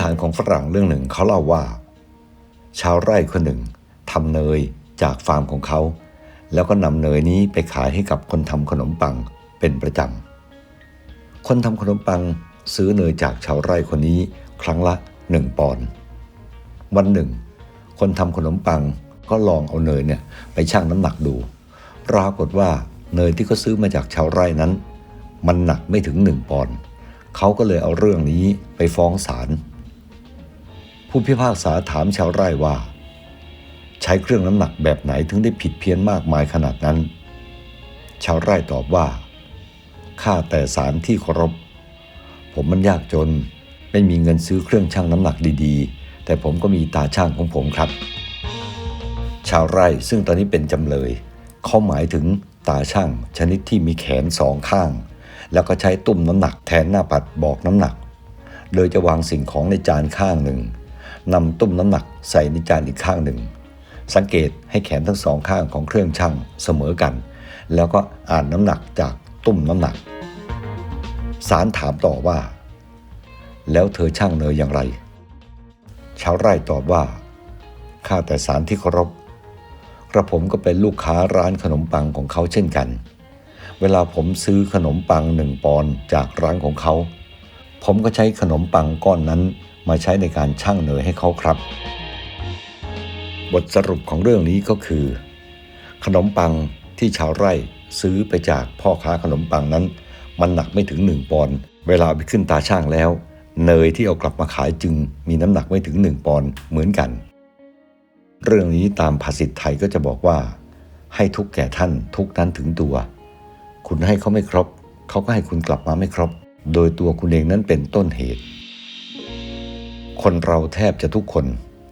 ฐานของฝรั่งเรื่องหนึ่งเขาเล่าว่า ชาวไร่คนหนึ่งทำเนยจากฟาร์มของเขา แล้วก็นำเนยนี้ไปขายให้กับคนทำขนมปังเป็นประจำ คนทำขนมปังซื้อเนยจากชาวไร่คนนี้ครั้งละหนึ่งปอนด์วันหนึ่ง คนทำขนมปังก็ลองเอาเนยเนี่ยไปชั่งน้ำหนักดู ปรากฏว่าเนยที่เขาซื้อมาจากชาวไร่นั้น มันหนักไม่ถึงหนึ่งปอนด์เขาก็เลยเอาเรื่องนี้ไปฟ้องศาล ผู้พิพากษาถามชาวไร่ว่า ใช้เครื่องน้ำหนักแบบไหนถึงได้ผิดเพี้ยนมากมายขนาดนั้น ชาวไร่ตอบว่าข้าแต่สารที่เคารพ ผมมันยากจน ไม่มีเงินซื้อเครื่องชั่งน้ำหนักดีๆ แต่ผมก็มีตาช่างของผมครับ ชาวไร่ซึ่งตอนนี้เป็นจำเลย เขาหมายถึงตาช่างชนิดที่มีแขนสองข้าง แล้วก็ใช้ตุ้มน้ำหนักแทนหน้าปัดบอกน้ำหนัก โดยจะวางสิ่งของในจานข้างหนึ่ง นำตุ้มน้ำหนักใส่ในจานอีกข้างหนึ่ง สังเกตให้แขนทั้งสองข้างของเครื่องชั่งเสมอกัน แล้วก็อ่านน้ำหนักจากตุ้มน้ำหนัก สารถามต่อว่า แล้วเธอช่างเนยอย่างไร ชาวไร่ตอบว่า ข้าแต่สารที่เคารพกระผมก็เป็นลูกค้าร้านขนมปังของเขาเช่นกัน เวลาผมซื้อขนมปังหนึ่งปอนจากร้านของเขา ผมก็ใช้ขนมปังก้อนนั้น มาใช้ในการชั่งเนยให้เขาครับ บทสรุปของเรื่องนี้ก็คือ ขนมปังที่ชาวไร่ซื้อไปจากพ่อค้าขนมปังนั้น มันหนักไม่ถึง 1 ปอนด์เวลาไปขึ้นตาช่างแล้ว เนยที่เอากลับมาขายจึงมีน้ำหนักไม่ถึง 1 ปอนด์เหมือนกัน เรื่องนี้ตามภาษิตไทยก็จะบอกว่า ให้ทุกแก่ท่านทุกนั้นถึงตัว คุณให้เขาไม่ครบเขาก็ให้คุณกลับมาไม่ครบ โดยตัวคุณเองนั้นเป็นต้นเหตุ คนเราแทบจะทุกคน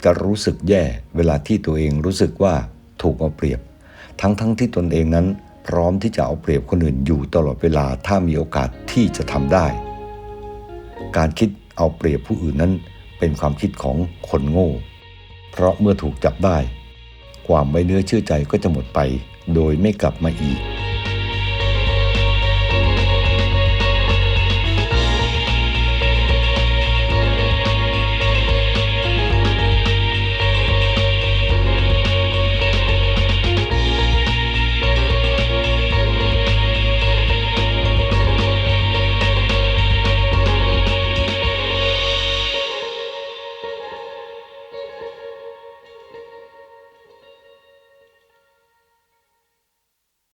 จะรู้สึกแย่เวลาที่ตัวเองรู้สึกว่าถูกเอาเปรียบ ทั้งๆทที่ตนเองนั้น พร้อมที่จะเอาเปรียบคนอื่นอยู่ตลอดเวลาถ้ามีโอกาสที่จะทำได้ การคิดเอาเปรียบผู้อื่นนั้นเป็นความคิดของคนโง่ เพราะเมื่อถูกจับได้ ความไว้เนื้อเชื่อใจก็จะหมดไป โดยไม่กลับมาอีก